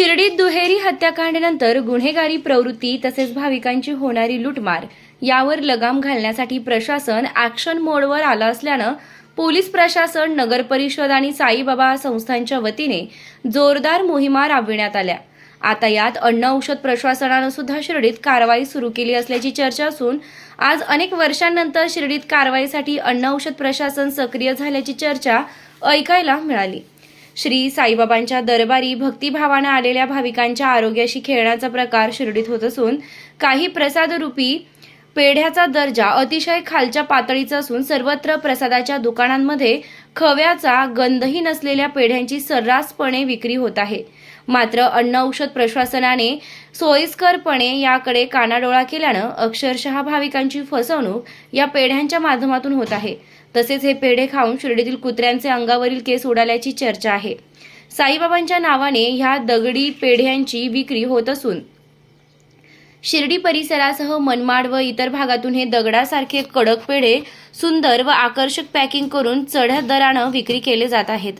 शिर्डीत दुहेरी हत्याकांडानंतर गुन्हेगारी प्रवृत्ती तसेच भाविकांची होणारी लूटमार यावर लगाम घालण्यासाठी प्रशासन ॲक्शन मोडवर आलं असल्यानं पोलीस प्रशासन नगर परिषद आणि साईबाबा संस्थांच्या वतीने जोरदार मोहिमा राबविण्यात आल्या. आता यात अन्न औषध प्रशासनानं सुद्धा शिर्डीत कारवाई सुरू केली असल्याची चर्चा असून आज अनेक वर्षांनंतर शिर्डीत कारवाईसाठी अन्न औषध प्रशासन सक्रिय झाल्याची चर्चा ऐकायला मिळाली. श्री साईबाबांच्या दरबारी भक्तिभावानं आलेल्या भाविकांच्या आरोग्याशी खेळण्याचा प्रकार शिर्डीत होत असून काही प्रसादरूपी पेढ्याचा दर्जा अतिशय खालच्या पातळीचा असून सर्वत्र प्रसादाच्या दुकानांमध्ये खव्याचा गंधही नसलेल्या पेढ्यांची सर्रासपणे विक्री होत आहे. मात्र अन्न औषध प्रशासनाने सोयीस्करपणे याकडे कानाडोळा केल्यानं अक्षरशः भाविकांची फसवणूक या पेढ्यांच्या माध्यमातून होत आहे. तसेच हे पेढे खाऊन शिर्डीतील कुत्र्यांचे अंगावरील केस उडाल्याची चर्चा आहे. साईबाबांच्या नावाने ह्या दगडी पेढ्यांची विक्री होत असून शिर्डी परिसरासह मनमाड व इतर भागातून हे दगडासारखे कडक पेढे सुंदर व आकर्षक पॅकिंग करून चढ्या दरानं विक्री केले जात आहेत.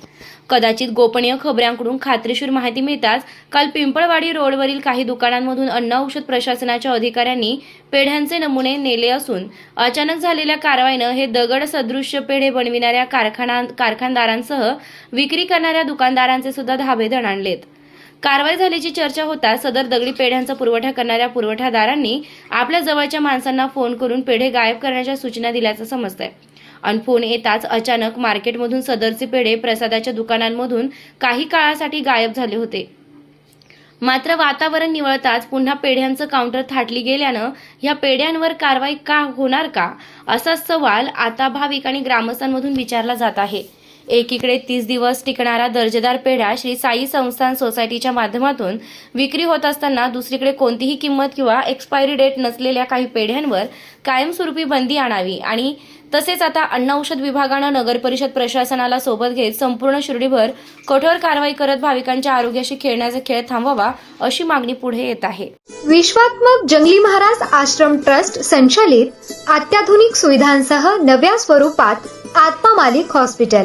कदाचित गोपनीय खबऱ्यांकडून खात्रीशीर माहिती मिळताच काल पिंपळवाडी रोडवरील काही दुकानांमधून अन्न औषध प्रशासनाच्या अधिकाऱ्यांनी पेढ्यांचे नमुने नेले असून अचानक झालेल्या कारवाईनं हे दगड सदृश्य पेढे बनविणाऱ्या कारखाना कारखानदारांसह विक्री करणाऱ्या दुकानदारांचे सुद्धा धाबे दणाणलेत कारवाई झाल्याची चर्चा होता सदर दगडी पेढ्यांचा पुरवठा करणाऱ्या पुरवठादारांनी आपल्या जवळच्या माणसांना फोन करून पेढे गायब करण्याच्या सूचना दिल्याचं समजतंय. आणि फोन येताच अचानक मार्केटमधून सदरचे पेढे प्रसादाच्या दुकानांमधून काही काळासाठी गायब झाले होते. मात्र वातावरण निवळताच पुन्हा पेढ्यांचं काउंटर थाटली गेल्यानं या पेढ्यांवर कारवाई का होणार का? असा सवाल आता भाविक आणि ग्रामस्थांमधून विचारला जात आहे. एकीकडे तीस दिवस टिकणारा दर्जेदार पेढा श्री साई संस्थान सोसायटीच्या माध्यमातून विक्री होत असताना दुसरीकडे कोणतीही किंमत किंवा एक्सपायरी डेट नसलेल्या काही पेढ्यांवर कायमस्वरूपी बंदी आणावी. आणि तसेच आता अन्न औषध विभागानं नगर परिषद प्रशासनाला सोबत घेत संपूर्ण शिर्डीभर कठोर कारवाई करत भाविकांच्या आरोग्याशी खेळण्याचा खेळ थांबवावा अशी मागणी पुढे येत आहे. विश्वात्मक जंगली महाराज आश्रम ट्रस्ट संचालित अत्याधुनिक सुविधांसह नव्या स्वरूपात आत्मा मालिक हॉस्पिटल.